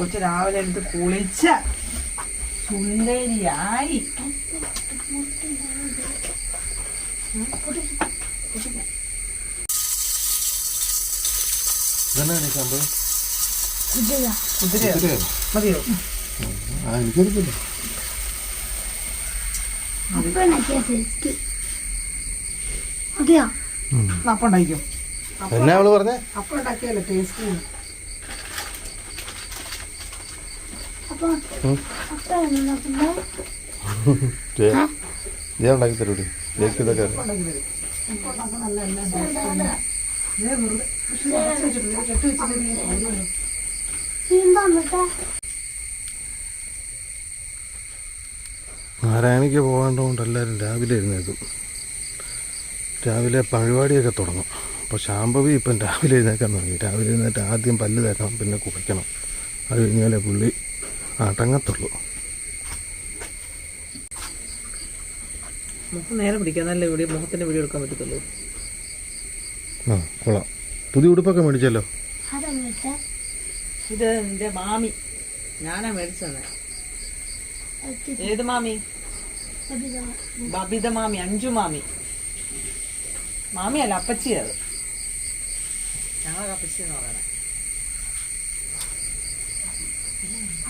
കൊച്ചു രാവിലെ എടുത്ത് കുളിച്ച സുന്ദരിയായി എനിക്കറിയത്തില്ല അപ്പൊ ഉണ്ടാക്കിയ അപ്പം ഉണ്ടാക്കിയോ എന്നാ അവൾ പറഞ്ഞേ? അപ്പം ഉണ്ടാക്കിയല്ലേ ടേസ്റ്റ് അപ്പൊ ഉം. അപ്പൊ ഉണ്ടാക്കുന്ന ജയ ജയ ഉണ്ടാക്കി തരൂടി ജയിക്ക് ഇതൊക്കെ അറിയാം. ഉണ്ടാക്കി തരും അപ്പം ഉണ്ടാക്കാൻ നല്ല എല്ലാം taste ആണ്. ദേ വെറുതെ പക്ഷെ നിറച്ച് വെച്ചിട്ടുണ്ട്. നാരായണിക്ക് പോകേണ്ടതുകൊണ്ട് എല്ലാവരും രാവിലെ ഇരുന്നേക്കും രാവിലെ പരിപാടിയൊക്കെ തുടങ്ങും. അപ്പോൾ ശാംഭവി ഇപ്പം രാവിലെ എഴുന്നേക്കാൻ തുടങ്ങി. രാവിലെ എഴുന്നേറ്റ് ആദ്യം പല്ല് തേക്കണം പിന്നെ കുളിക്കണം. അത് കഴിഞ്ഞാലേ പുള്ളി അടങ്ങത്തുള്ളൂ. മുഖം നേരെ പിടിക്കാൻ നല്ല വീഡിയോ വീഡിയോ എടുക്കാൻ പറ്റത്തുള്ളൂ. ആ കൊള്ളാം. പുതിയ ഉടുപ്പൊക്കെ മേടിച്ചല്ലോ? ഇത് എന്റെ മാമി. ഞാനാ മേടിച്ചത്. ഏത് മാമി? ബബിത മാമി. അഞ്ചു മാമി മാമിയല്ല അപ്പച്ചി അത്. ഞങ്ങളെ അപ്പച്ചി എന്ന് പറയണേ ഇതൊക്കെ എന്തിനും മേടിച്ചു കൊടുക്കാൻ വേണ്ടി ത- അപ്പ- മാമി വന്നതാ. അപ്പത്തിന്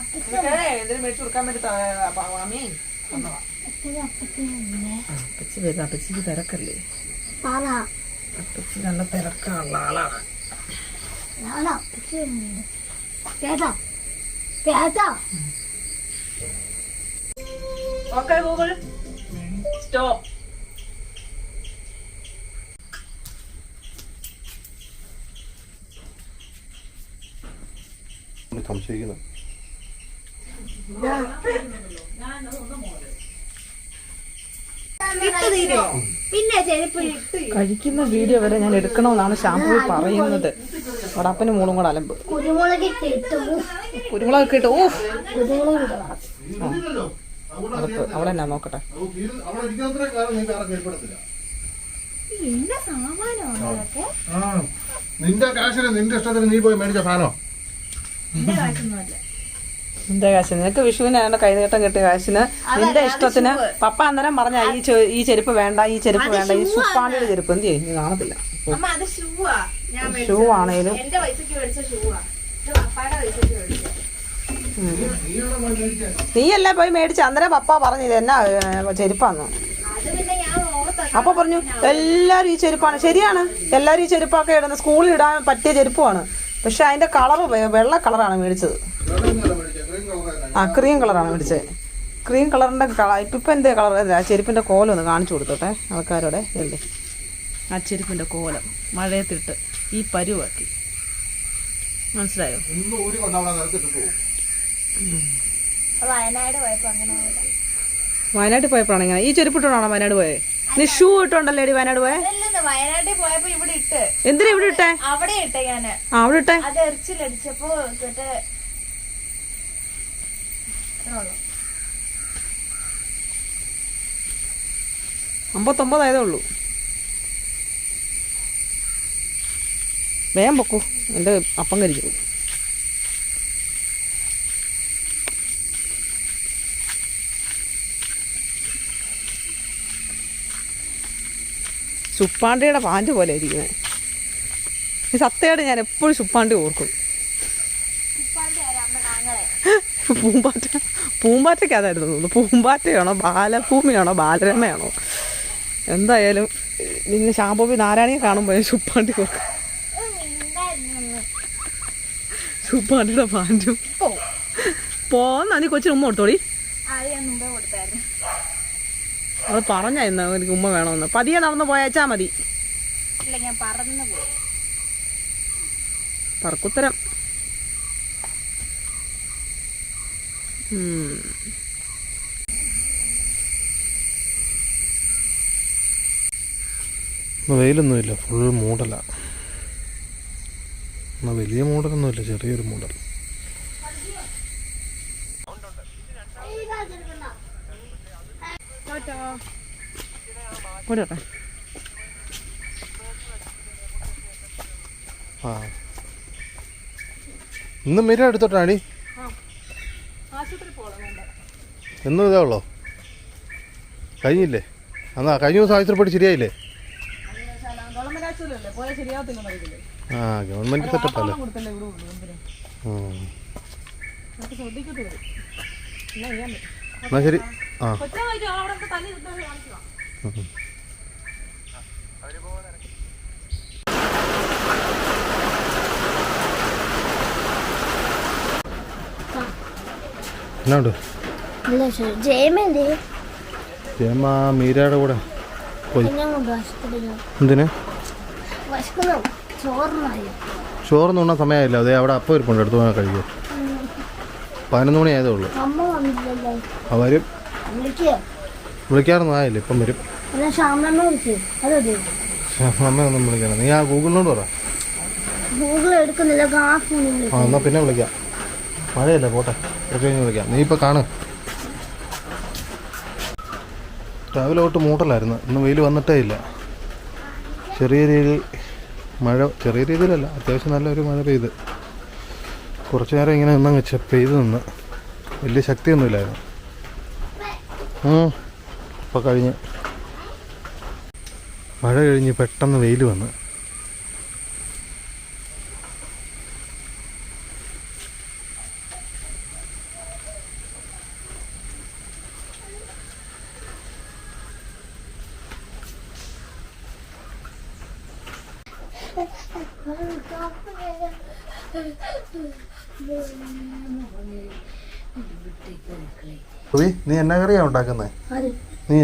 അപ്പച്ചി വരും അപ്പച്ചിക്ക് തിരക്കല്ലേ? അപ്പച്ചി നല്ല തിരക്കുള്ള ആളാണ്. ഓക്കെ ഗൂഗിൾ സ്റ്റോപ്പ് സംശയിക്കുന്നു. പിന്നെ ചെരുപ്പ് ഇട്ട് കഴിക്കുന്ന വീഡിയോ വരെ ഞാൻ എടുക്കണമെന്നാണ് ഷാംപൂ പറയുന്നത്. വടാപ്പനും മൂളും കൂടെ അലമ്പ്. കുരുമുളക് അവളെ ഓ കുരുമുളക് അതൊക്കെ അവളെന്നാ നോക്കട്ടെ? നിന്റെ കാശിന് നിന്റെ ഇഷ്ടത്തിന് നീ പോയി മേടിച്ച ഫാനോ? നിന്റെ കാശിന്. നിനക്ക് വിഷുവിന് ഏതാണ്ട് കൈനീട്ടം കിട്ടിയ കാശിന് നിന്റെ ഇഷ്ടത്തിന് പപ്പ അന്നേരം പറഞ്ഞ ഈ ഈ ചെരുപ്പ് വേണ്ട ഈ ചെരുപ്പ് വേണ്ട ഈ സുപ്പാണ്ടിയുടെ ചെരുപ്പ്. എന്ത് ചെയ്യും കാണത്തില്ല. ഷൂ ആണേലും. നീയല്ലേ പോയി മേടിച്ച അന്നേരം പപ്പ പറഞ്ഞു ഇത് എന്നാ ചെരുപ്പാന്ന്. അപ്പൊ പറഞ്ഞു എല്ലാരും ഈ ചെരുപ്പാണ്. ശരിയാണ്. എല്ലാരും ഈ ചെരുപ്പൊക്കെ ഇടുന്ന സ്കൂളിൽ ഇടാൻ പറ്റിയ ചെരുപ്പാണ് പക്ഷെ അതിന്റെ കളർ വെള്ള കളറാണ് മേടിച്ചത്. ആ ക്രീം കളറാണ് മേടിച്ചത് ക്രീം കളറിന്റെ കള ഇപ്പം ഇപ്പൊ എന്തേ കളർ ആ ചെരുപ്പിന്റെ കോലം ഒന്ന് കാണിച്ചു കൊടുത്തോട്ടെ ആൾക്കാരോടെ. അല്ലേ ആ ചെരുപ്പിന്റെ കോലം മഴയത്തിട്ട് ഈ പരുവാക്കി. മനസ്സിലായോ? വയനാട് പോയപ്പോ അങ്ങനെ പോയതാ. വയനാട്ടിൽ പോയപ്പോഴാണ് ഇങ്ങനെ. ഈ ചെരുപ്പ് ഇട്ടോണോ വയനാട് പോയെ? നീ ഷൂ ഇട്ടോണ്ടല്ലേ വയനാട് പോയെ? വയനാട്ടിൽ പോയപ്പോ ഇവിടെ ഇട്ട്. എന്തിനാ ഇവിടെ ഇട്ടേ? അവിടെ ഇട്ടെ ഞാൻ അവിടെ ഇട്ടേ? അത് എറിച്ചിലടിച്ചപ്പോ ഉള്ളൂ. അമ്പത്തൊമ്പതായതേ ഉള്ളൂ വേഗം പൊക്കൂ. എന്റെ അപ്പം കരിച്ചു സുപ്പാണ്ടിയുടെ പാന്റ് പോലെ ഇരിക്കുന്നത് ഈ സത്യമായിട്ട് ഞാൻ എപ്പോഴും സുപ്പാണ്ടി ഓർക്കും. പൂമ്പാറ്റ പൂമ്പാറ്റയ്ക്ക് അതായിരുന്നു തോന്നുന്നു. പൂമ്പാറ്റയാണോ ബാലഭൂമിയാണോ ബാലരമയാണോ? എന്തായാലും നിന്നെ ശാംഭവി നാരായണിയെ കാണുമ്പോൾ ശുപ്പാണ്ടി കൊടുക്കും. ശുപ്പാണ്ടിയുടെ പാന്റും പോന്ന നീ കൊച്ചിന് ഉമ്മ കൊടുത്തോടി? അത് പറഞ്ഞായിരുന്നു എനിക്ക് ഉമ്മ വേണമെന്ന്. പതിയെ നടന്ന് പോയച്ചാ മതി. പറക്കുത്തരം ഉം. ഇന്ന് വെയിലൊന്നുമില്ല ഫുൾ മൂടല. എന്നാൽ വലിയ മൂടലൊന്നുമില്ല ചെറിയൊരു മൂടൽ. ആ. ഇന്ന് മിര എടുത്തോട്ടാടി ആശുപത്രി പോകണം എന്നും ഇതേ ഉള്ളോ? കഴിഞ്ഞില്ലേ? എന്നാ കഴിഞ്ഞ ദിവസം ആശുപത്രി ശരിയായില്ലേ? ആ ഗവൺമെന്റ് സെറ്റപ്പല്ലേ എന്നാ ശരി. ആ. എന്നാ അവിടെ ജയമേന്തി മീരയുടെ കൂടെ പോയി. എന്നെ എന്തിന്? സമയമായില്ല. അതെ അവിടെ അപ്പം ഇരിപ്പുണ്ട്. എടുത്തു പോകാൻ കഴിയും പതിനൊന്ന് മണി ആയതേ ഉള്ളൂ. അമ്മ വന്നില്ലല്ലോ. ആ വരും. വിളിക്കോ? വിളിക്കാറൊന്നും ആയില്ല. ഇപ്പം വരും. എന്നാ വിളിക്കണം നീ ആ ഗൂഗിളിനോട് പറ. ഗൂഗിൾ എടുക്കുന്നില്ല. ആ വിളിക്കും. പിന്നെ വിളിക്കാം. മഴയല്ലേ പോട്ടെ. കുറച്ച് കഴിഞ്ഞ് വിളിക്കാം. നീ ഇപ്പൊ കാണ്. രാവിലെ തൊട്ട് മൂട്ടലായിരുന്നു. ഇന്ന് വെയിൽ വന്നിട്ടേ ഇല്ല. ചെറിയ രീതിയിൽ മഴ ചെറിയ രീതിയിലല്ല. അത്യാവശ്യം നല്ലൊരു മഴ പെയ്ത്. കുറച്ച് നേരം ഇങ്ങനെ നിന്നങ്ങ് വെച്ച പെയ്ത് നിന്ന്. വലിയ ശക്തിയൊന്നുമില്ലായിരുന്നു. ഇപ്പോൾ കഴിഞ്ഞ്. മഴ കഴിഞ്ഞ് പെട്ടെന്ന് വെയിൽ വന്ന്. നീ എന്നാ കറിയാ ഉണ്ടാക്കുന്നത് നീ?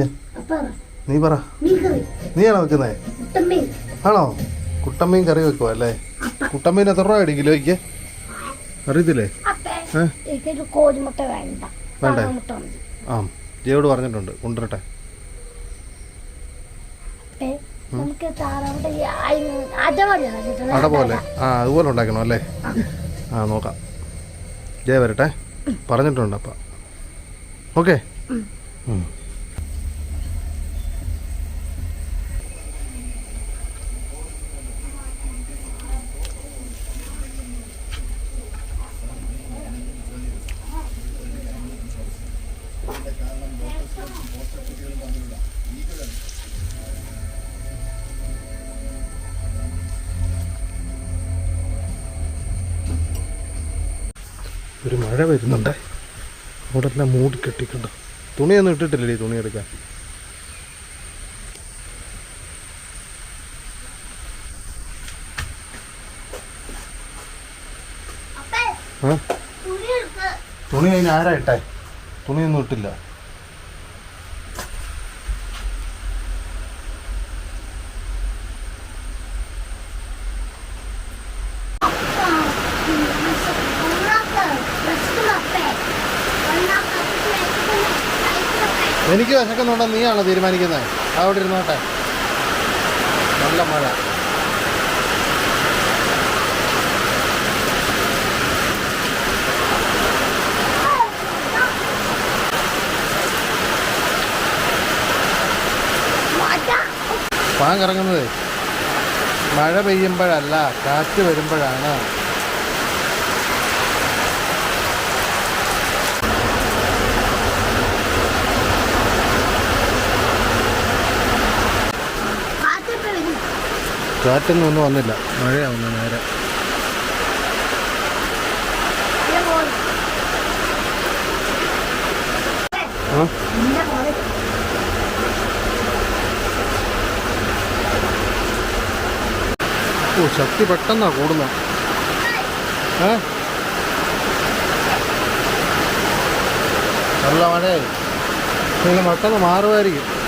നീ പറ. നീയാണോ വെക്കുന്നത് മുട്ടമ്മീൻ ആണോ? കുട്ടമ്മീൻ കറി വെക്കുവാ അല്ലേ? കുട്ടമ്മീൻ എത്ര രൂപ അടി കിലോയ്ക്ക്? അറിയത്തില്ലേ? വേണ്ട. ആ ജിയോട് പറഞ്ഞിട്ടുണ്ട്. കൊണ്ടുവരട്ടെ. അട പോലെ ആ അതുപോലെ ഉണ്ടാക്കണം അല്ലേ? ആ നോക്കാം. ജയ വരട്ടെ. പറഞ്ഞിട്ടുണ്ട് അപ്പം. ഓക്കെ. എല്ലാം മൂടി കെട്ടിക്കണ്ട. തുണിയൊന്നും ഇട്ടിട്ടില്ലേ ഈ തുണി എടുക്കാൻ തുണി അതിന് ആരാ ഇട്ടേ? തുണിയൊന്നും ഇട്ടില്ല. എനിക്ക് വിശക്കുന്നുണ്ടോ? നീയാണോ തീരുമാനിക്കുന്നത്? അവിടെ ഇരുന്നോട്ടെ. നല്ല മഴ. പാങ്ങിറങ്ങുന്നത് മഴ പെയ്യുമ്പോഴല്ല കാറ്റ് വരുമ്പോഴാണ്. കാറ്റൊന്നും ഒന്നും വന്നില്ല. മഴയാവുന്നു നേരെ. ഓ ശക്തി പെട്ടെന്നാ കൂടുന്ന. ഏ? നല്ല മഴയായി. പെട്ടെന്ന് മാറുമായിരിക്കും.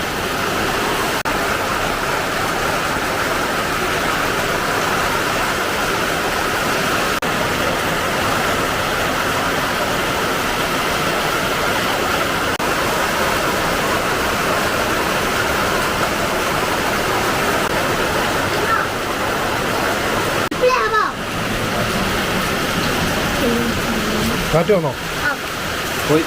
കാറ്റ് വന്നോ പോയി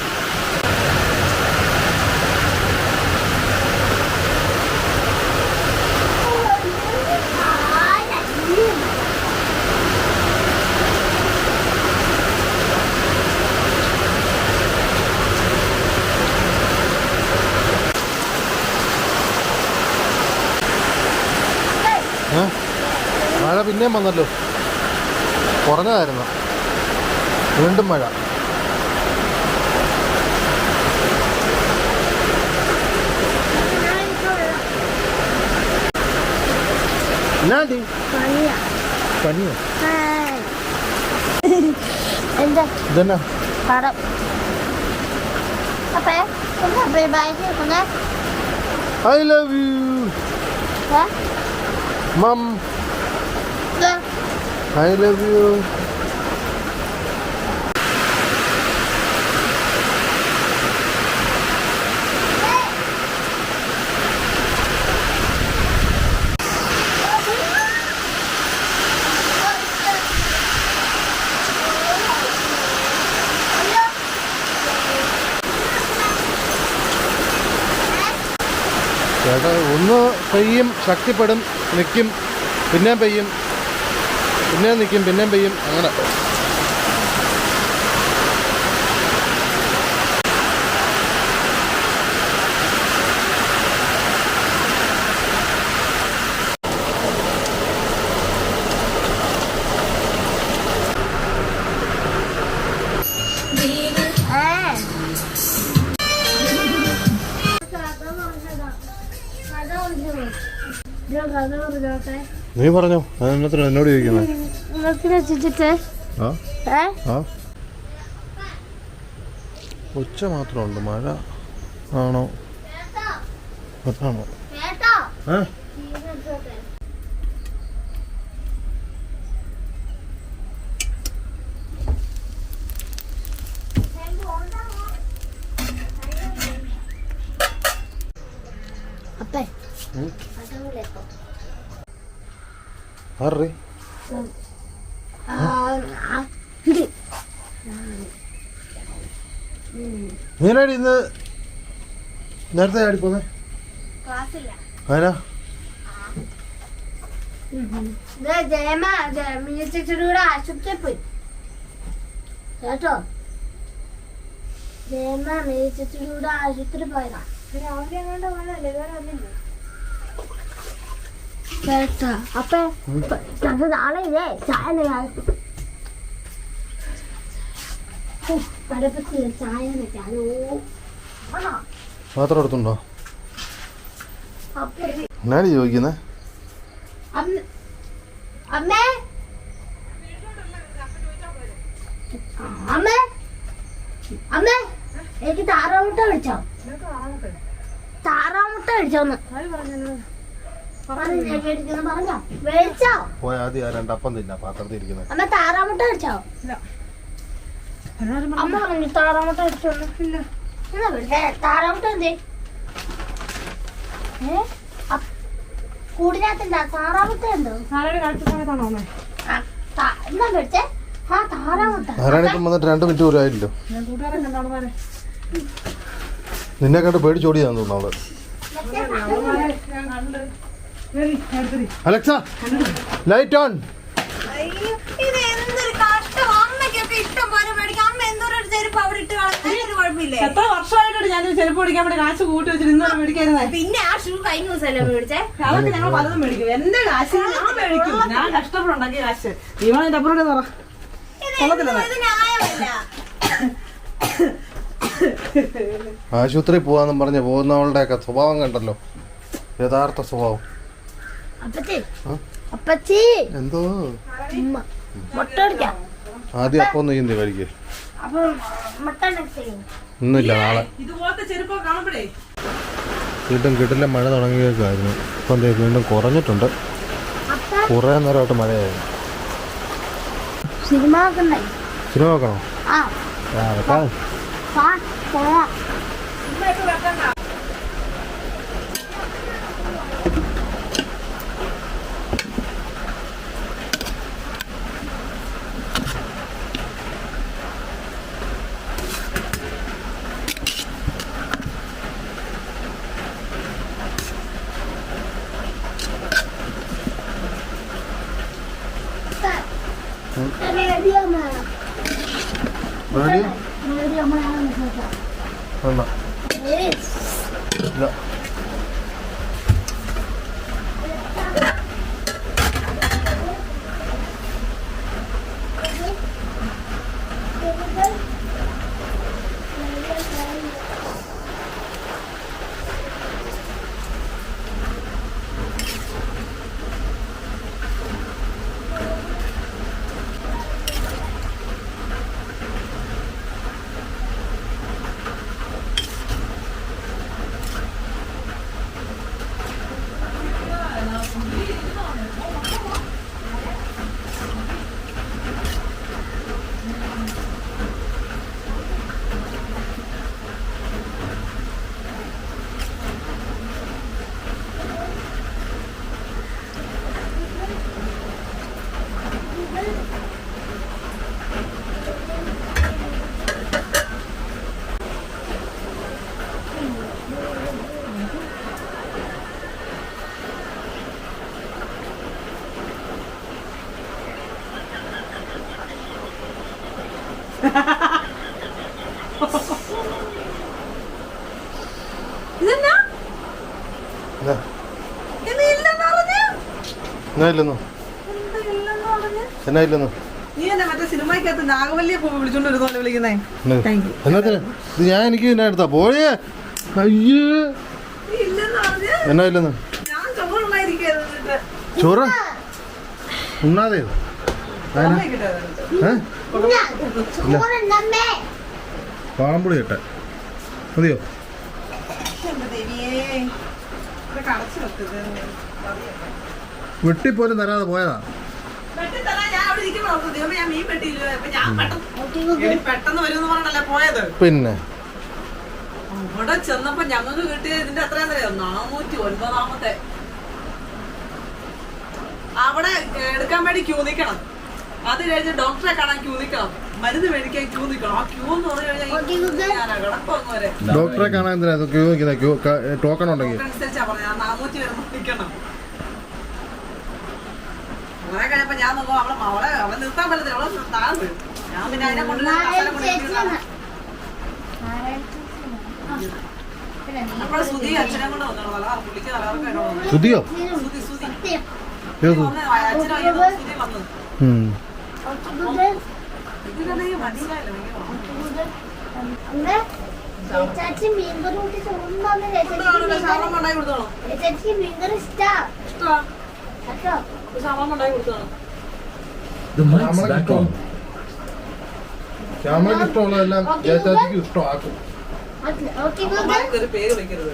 മഴ പിന്നെയും വന്നല്ലോ. കുറഞ്ഞതായിരുന്നു. വീണ്ടും മഴ. എന്നാണ്ടി പണിയാ പനിയോ. ഇതെന്നാ? പടം അപ്പേ I love you? Mom. I love you ചേട്ടാ ഒന്ന് പെയ്യും ശക്തിപ്പെടും നിൽക്കും പിന്നെയും പെയ്യും പിന്നെയും നിൽക്കും പിന്നെയും പെയ്യും അങ്ങനെ. നീ പറഞ്ഞോ. അതിനത്ര എന്നോട് ചോദിക്കുന്നത് ഉച്ച മാത്രമുണ്ട്. മഴ ആണോ? അതാണോ? ഏ? അപ്പേ. ഉം. ആറി നീനാടി ഇന്ന് നേരത്തെ ആടി പോന്നെ? കൂടെ ആശുപത്രിയിൽ പോയി കേട്ടോ ജയമ മിനി ചേച്ചിയുടെ കൂടെ ആശുപത്രി പോയതാ കേട്ടോ അപ്പൊ നാളെ ഇല്ലേ? ചായ പടപ്പത്തില്ല ചായ. പാത്രം എടുത്തുണ്ടോ? എന്നാണ് ചോദിക്കുന്നേ? അമ്മ- അമ്മേ. അമ്മേ എനിക്ക് താറാമുട്ട വിളിച്ചോ താറാമുട്ട മേടിച്ചോന്ന് പറഞ്ഞു മേടിക്കുന്നു പറഞ്ഞോ മേടിച്ചോ പോയ ആദ്യം ആ രണ്ടപ്പം തിന്നാ പാത്രത്തിൽ ഇരിക്കുന്നത്. അമ്മ താറാമുട്ട മേടിച്ചോ അമ്മ പറഞ്ഞു താറാമുട്ട മേടിച്ചോന്ന് എന്നാ മേടിച്ചേ താറാമുട്ട എന്തേ? ഏ? അ- കൂടിനകത്തുണ്ടാ താറാമുട്ട ഉണ്ടോ ആ, താ- എന്നാ മേടിച്ചേ ആ താറാമുട്ട. ആരാണിപ്പം വന്നിട്ട് രണ്ട് മിനിറ്റ് പോലും നിന്നെ കണ്ട് പേടിച്ചോടിയാന്ന് തോന്നുന്നു അവൾ. അലക്സ ലൈറ്റ് ഓൺ എത്ര വർഷമായിട്ടാണ് ഞാൻ ചെരുപ്പ് പിടിക്കാൻ വേണ്ടി കാശ് കൂട്ടി വെച്ചിട്ട് ഇന്നലെ മേടിക്കായിരുന്നേ? പിന്നെ ആ ഷൂ കഴിഞ്ഞ ദിവസമല്ലേ മേടിച്ചേ? അതൊക്കെ ഞങ്ങൾ പലതും മേടിക്കും. എന്റെ കാശ് ഞാൻ മേടിക്കും. ഞാൻ കാശ്. നീവാണെന്റെ അപ്പുറം പറ. ആശുപത്രി പോവാന്നും പറഞ്ഞ് പോകുന്നവളുടെ ഒക്കെ സ്വഭാവം കണ്ടല്ലോ. യഥാർത്ഥ സ്വഭാവം. എന്തോ? ആദ്യം അപ്പം ഒന്ന് ചെയ്യുന്നേ കഴിക്കേ. ഇന്നില്ല നാളെ. വീണ്ടും കിട്ടില്ല മഴ തുടങ്ങിയേക്കായിരുന്നു ഇപ്പം എന്തേ വീണ്ടും കുറഞ്ഞിട്ടുണ്ട്. കുറേ നേരമായിട്ട് മഴയായിരുന്നു സിനിമ സിനിമ നോക്കണോ? ആ. ആ വെക്കാം. എന്നാ ഇല്ലെന്നു എന്നാ ഇല്ലെന്നു ഇത് ഞാൻ എനിക്ക് എന്നാ എടുത്താ. പോയേ. അയ്യേ. എന്നാ ഇല്ലെന്ന് ചോറ് ഉണ്ണാതെയോ പാളംപുളി കേട്ടെ. മതിയോ? അടച്ചു വെക്കുന്നത് വെട്ടിപ്പോലും തരാതെ പോയതാ. പിന്നെ? ഇവിടെ ചെന്നപ്പോ ഞങ്ങൾക്ക് കിട്ടിയ ഇതിന്റെ എത്രയാ നാനൂറ്റി ഒൻപതാമത്തെ അവിടെ എടുക്കാൻ വേണ്ടി ക്യൂ നിക്കണം. അത് കഴിഞ്ഞ് ഡോക്ടറെ കാണാൻ ക്യൂ നിക്കണം. മരുന്ന് മേടിക്കാൻ ക്യൂ നിക്കണം. ആ ക്യൂ എന്ന് പറഞ്ഞു കഴിഞ്ഞാൽ ഡോക്ടറെ കാണാൻ എന്തിനാ ക്യൂ നിൽക്കുന്നത് ടോക്കൺ ഉണ്ടെങ്കിൽ. അനുസരിച്ചാ പറഞ്ഞത്. നാനൂറ്റി വരുമ്പോ നിക്കണം. കുറെ കഴിഞ്ഞപ്പോ ഞാൻ നോക്കുമ്പോ അവളെ അവളെ അവളെ നിർത്താൻ പറ്റത്തില്ല. അവളെ താഴെ വീഴും. ഞാൻ പിന്നെ അതിനെ കൊണ്ട് അച്ഛനെ കൊണ്ട് പുള്ളിക്ക് സുതിയോ. അച്ഛനും ചേച്ചി മീൻകറി കൂട്ടി ചോറുണ്ടാവുന്ന ചേച്ചി മീൻകറി ഇഷ്ടമാണ് ശ്യാമളക്ക് ഇഷ്ടമുള്ളതെല്ലാം ജയചാച്ചിക്ക് ഇഷ്ടമാക്കും പേര് വിളിക്കരുത്.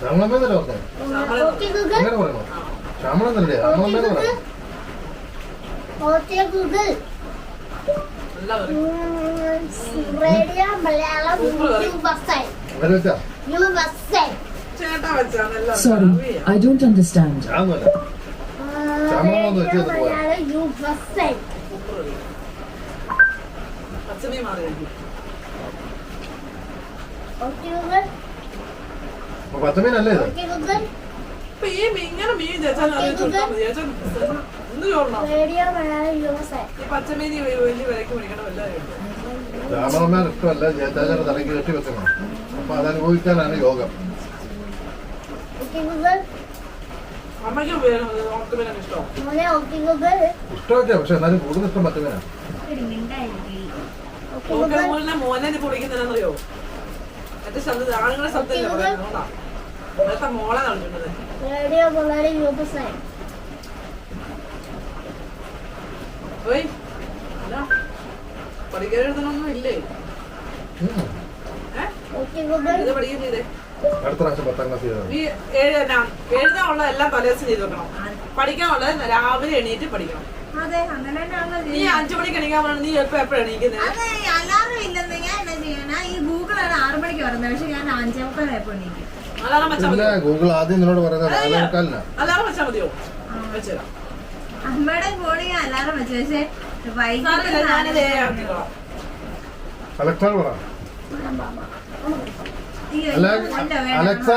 ശ്യാമളമ്മേന്നല്ലേ പറഞ്ഞേ അങ്ങനെ പറയണോ? ശ്യാമളെന്നല്ലേ ശ്യാമളമ്മേന്ന് റേഡിയോ മലയാളം ബസ്സായി ബസ്സായി Sorry, I don't understand. പച്ചമീനല്ലേ ഇങ്ങനെ മീൻ ഈ പച്ചമീൻ വലിയ വിലക്ക് മേടിക്കണം എല്ലാവരും ശ്യാമളമ്മേന് ഇഷ്ടമല്ല. ജയചാച്ചിയുടെ തലയ്ക്ക് കെട്ടി വെക്കണം അപ്പൊ അതനുഭവിക്കാനാണ് യോഗം. ഗൂഗിൾ അമ്മയ്ക്ക് ഓർക്കുമീനാണ് ഇഷ്ടം. മോനെ ഗൂഗിൾ ഇഷ്ടമൊക്കെ പക്ഷെ എന്നാലും കൂടുതൽ ഇഷ്ടം ഓർക്കുമൂലിനെ മോനെ നീ പൊളിക്കുന്നതെന്നറിയോ എന്റെ ശബ്ദം ആണുങ്ങളുടെ ശബ്ദമില്ല. നേരത്തെ മോളെ. നടക്കുന്നത് റേഡിയോ മലയാളം യു ബസ്സായി ഓയ്. അല്ല പഠിക്കാൻ എഴുതണമൊന്നും ഇല്ലേ? ഇത് പഠിക്കാൻ ചെയ്തേ അടുത്ത പ്രാവശ്യം പത്താം ക്ലാസ് ഈ എഴുതാൻ എഴുതാനുള്ള എല്ലാം തലേദിവസം ചെയ്ത് വെക്കണം. പഠിക്കാനുള്ളത് രാവിലെ എണീറ്റ് പഠിക്കണം. അതെ അങ്ങനെ നീ അഞ്ചു മണിക്ക് എണീക്കാൻ പറഞ്ഞു നീ എപ്പോ എപ്പോഴും എണീക്കുന്നത്? അതെ അലാറം ഇല്ലെന്ന് ഞാൻ എന്നാ ചെയ്യണ? ഈ ഗൂഗിളാണ് ആറു മണിക്ക് വരുന്നത് പക്ഷെ ഞാൻ അഞ്ചേ മുക്കാലായപ്പോ എണീക്കും. അലാറം വെച്ചാൽ മതിയോ? ഗൂഗിൾ ആദ്യം നിന്നോട് പറയുന്നത് അലാറം വെച്ചാൽ മതിയോ? വെച്ചുതരാം. അമ്മയുടെ ഫോണിൽ അലാറം വെച്ചു. പക്ഷെ വൈകുന്നേരം. അലക്സ പറ അലക്സ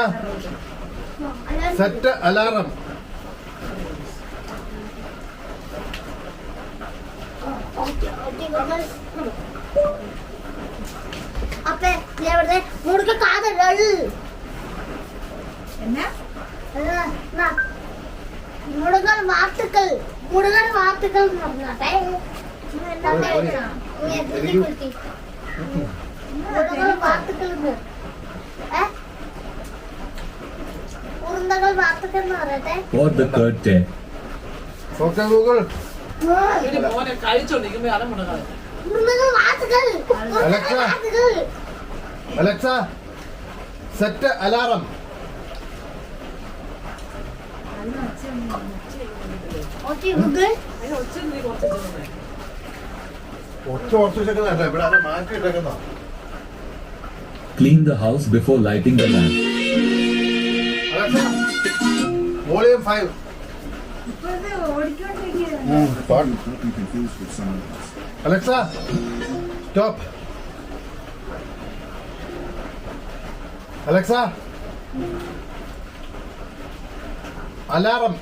സെറ്റ് അലാറം. അപ്പേ നീ അവിടെ മുറുക കാതൽ എന്നാ? മുടുകൽ വാർത്തകൾ മുടുകൽ വാർത്തകൾ എന്ന് പറഞ്ഞാട്ടെ വാർത്തകൾ എന്ന് ഏ Pour the curtain. Okay Google Alexa. Alexa set alarm ഒച്ച കുറച്ച് കുറച്ച് വെച്ചേക്കുന്നതല്ല ഇവിടെ ആരെ മാറ്റി ഇട്ടേക്കുന്ന Clean the house before lighting the lamp. Volume five. Alexa stop. Alexa. Alarm.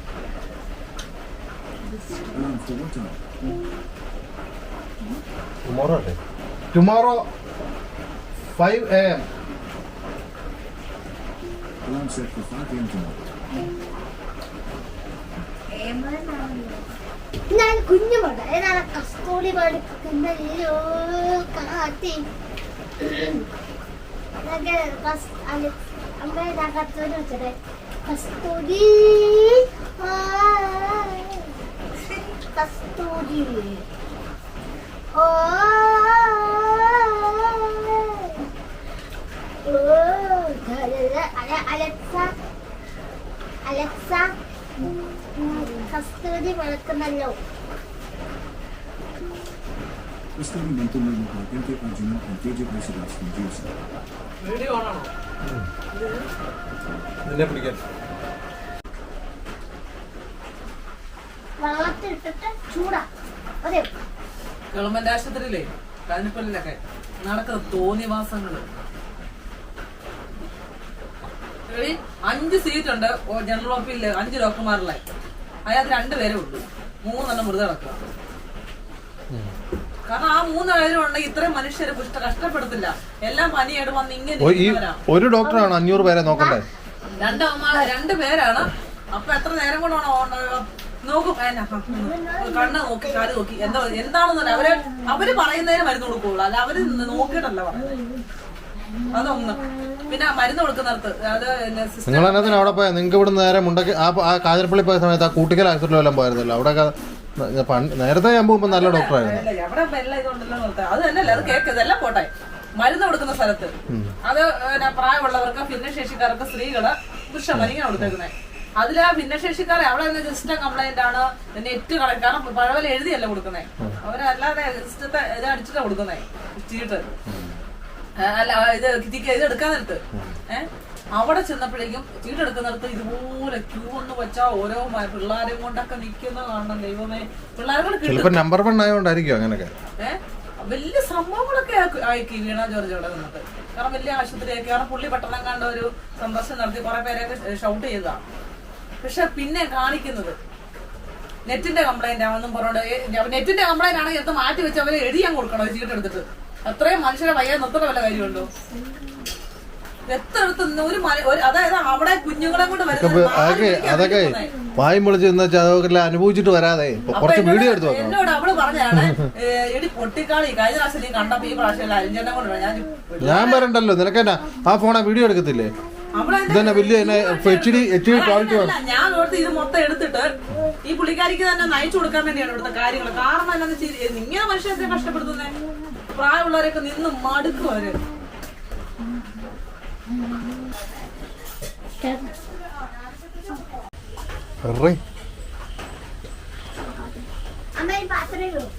Tomorrow tomorrow five A M Alarm set for 5 p.m. tomorrow. ഞാൻ കുഞ്ഞു പട ഏതാണ് കസ്തൂരി പഠിക്കുന്നല്ലോ കാത്തി അമ്മ ഞാൻ കസ്തൂരി വെച്ചത് കസ്തൂരി ആ, കസ്തൂരി ഓ ഓ, അല- Alexa Alexa Kasturi experimental movement Arjuna and Teja Prasad from Juice. നിന്നെ പിടിക്കാൻ വെള്ളത്തിലിട്ടിട്ട് ചൂടാ അതെയോ ഗവൺമെന്റ് ആശുപത്രിയിലേ കാഞ്ഞിപ്പള്ളിയിലൊക്കെ നടക്കുന്ന തോന്നിവാസങ്ങൾ അഞ്ച് സീറ്റ് ഉണ്ട്. ജനറൽ ഓഫീസിൽ അഞ്ച് ഡോക്ടർമാരിലെ അതിനകത്ത് രണ്ടുപേരേ ഉള്ളൂ. മൂന്നെണ്ണം മൃത കിടക്കുക കാരണം ആ മൂന്നായിരം ഉണ്ടെങ്കിൽ ഇത്രയും മനുഷ്യരെ പുഷ്ട കഷ്ടപ്പെടുത്തില്ല. എല്ലാം പനിയായിട്ട് വന്ന് ഇങ്ങനെ ഒരു ഡോക്ടറാണ് അഞ്ഞൂറ് പേരെ നോക്കണ്ടേ? രണ്ട് അമ്മ രണ്ട് പേരാണ്. അപ്പൊ എത്ര നേരം കൊണ്ടാണ് നോക്കും. കണ്ണ് നോക്കി കാൽ നോക്കി. എന്താ എന്താണെന്നല്ല അവർ അവർ പറയുന്നതിന് മരുന്ന് കൊടുക്കുള്ളൂ. അല്ല അവർ നോക്കിയിട്ടല്ല പറയുന്നത്. അതൊന്ന്. പിന്നെ മരുന്ന് കൊടുക്കുന്നിടത്ത്. അത് നിങ്ങൾ എന്നതിന് അവിടെ പോയാൽ നിങ്ങൾക്ക് ഇവിടെ നേരെ മുണ്ടക്ക് ആ ആ കാഞ്ഞിരപ്പള്ളി പോയ സമയത്ത് ആ കൂട്ടിക്കൽ ആശുപത്രിയിൽ വല്ലതും പോയിരുന്നല്ലോ അവിടെ പണ്ട് നേരത്തെ ഞാൻ പോകുമ്പോൾ നല്ല ഡോക്ടറായിരുന്നു. എവിടെ എല്ലാം ഇതുണ്ടല്ലോ നിർത്താം അത് തന്നെയല്ല അത് കേക്ക് ഇതെല്ലാം പോട്ടെ. മരുന്ന് കൊടുക്കുന്ന സ്ഥലത്ത്. അത് പ്രായമുള്ളവർക്ക് ഭിന്നശേഷിക്കാർക്ക് സ്ത്രീകൾ പുരുഷ ഇങ്ങനെ കൊടുത്തേക്കുന്നത് അതിൽ ആ ഭിന്നശേഷിക്കാരെ അവിടെ സിസ്റ്റം കംപ്ലൈന്റ് ആണ് നെറ്റ് കളക്ട് കാരണം പഴവല എഴുതിയല്ല കൊടുക്കുന്നത് അവരല്ലാതെ സിസ്റ്റത്തെ ഇത് അടിച്ചിട്ടാണ് കൊടുക്കുന്നത് ചീട്ട്. അല്ല ഇത് ഇത് എടുക്കാൻ നേരത്ത്. ഏഹ് അവിടെ ചെന്നപ്പോഴേക്കും ചീട്ട് എടുക്കുന്നിടത്ത് ഇതുപോലെ ക്യൂ ഒന്ന് വെച്ചാ ഓരോ പിള്ളാരെയും കൊണ്ടൊക്കെ നിൽക്കുന്ന കാണണം ദൈവമേ പിള്ളേരെ നമ്പർ വൺ ആയതുകൊണ്ടായിരിക്കും അങ്ങനെയൊക്കെ. ഏഹ് വലിയ സംഭവങ്ങളൊക്കെ ആയിക്കി വീണ ജോർജ് അവിടെ നിന്നിട്ട്. കാരണം വലിയ ആശുപത്രിയൊക്കെ കാരണം പുള്ളി പെട്ടെന്ന് കണ്ട ഒരു സന്ദർശനം നടത്തി കുറെ പേരെയൊക്കെ ഷൗട്ട് ചെയ്തതാണ് പക്ഷെ പിന്നെ കാണിക്കുന്നത് നെറ്റിന്റെ കംപ്ലൈന്റ് ആണെന്നും പറഞ്ഞോണ്ട് നെറ്റിന്റെ കംപ്ലൈന്റ് ആണെങ്കിൽ എടുത്ത് മാറ്റി വെച്ച് അവരെ എഴുതിയാൻ കൊടുക്കണം ചീട്ടെടുത്തിട്ട് അത്രയും മനുഷ്യരെ വയ്യാതെ നിർത്തുന്ന വല്ല കാര്യമുണ്ടോ? എത്ര ഒരു അതായത് അവിടെ കുഞ്ഞുങ്ങളെ കൊണ്ട് വരുന്നത് അതൊക്കെ വായും വിളിച്ച് അതൊക്കെ അനുഭവിച്ചിട്ട് വരാതെ. കുറച്ച് വീഡിയോ എടുത്ത് എന്നോട് അവൾ പറഞ്ഞാണ് എടി പൊട്ടിക്കാളി കഴിഞ്ഞ പ്രാവശ്യം നീ കണ്ടപ്പോ ഈ പ്രാവശ്യം അരിഞ്ചെണ്ണം കൊണ്ട് ഞാൻ ഞാൻ വരണ്ടല്ലോ നിനക്കെന്നാ ആ ഫോണ വീഡിയോ എടുക്കത്തില്ലേ? ഇതന്നെ വലിയ H D H D quality ഞാൻ ഓർത്ത് ഇത് മൊത്തം എടുത്തിട്ട് ഈ പുള്ളിക്കാരിക്ക് തന്നെ നയിച്ചു കൊടുക്കാൻ വേണ്ടിയാണ് ഇവിടുത്തെ കാര്യങ്ങൾ കാരണം എന്താണെന്ന് വെച്ചാൽ ഇങ്ങനെ മനുഷ്യരെ കഷ്ടപ്പെടുത്തുന്നേ? പ്രായമുള്ളവരൊക്കെ നിന്ന് മടുക്കും അവർ. അമ്മ ഈ പാത്രം ഇടും.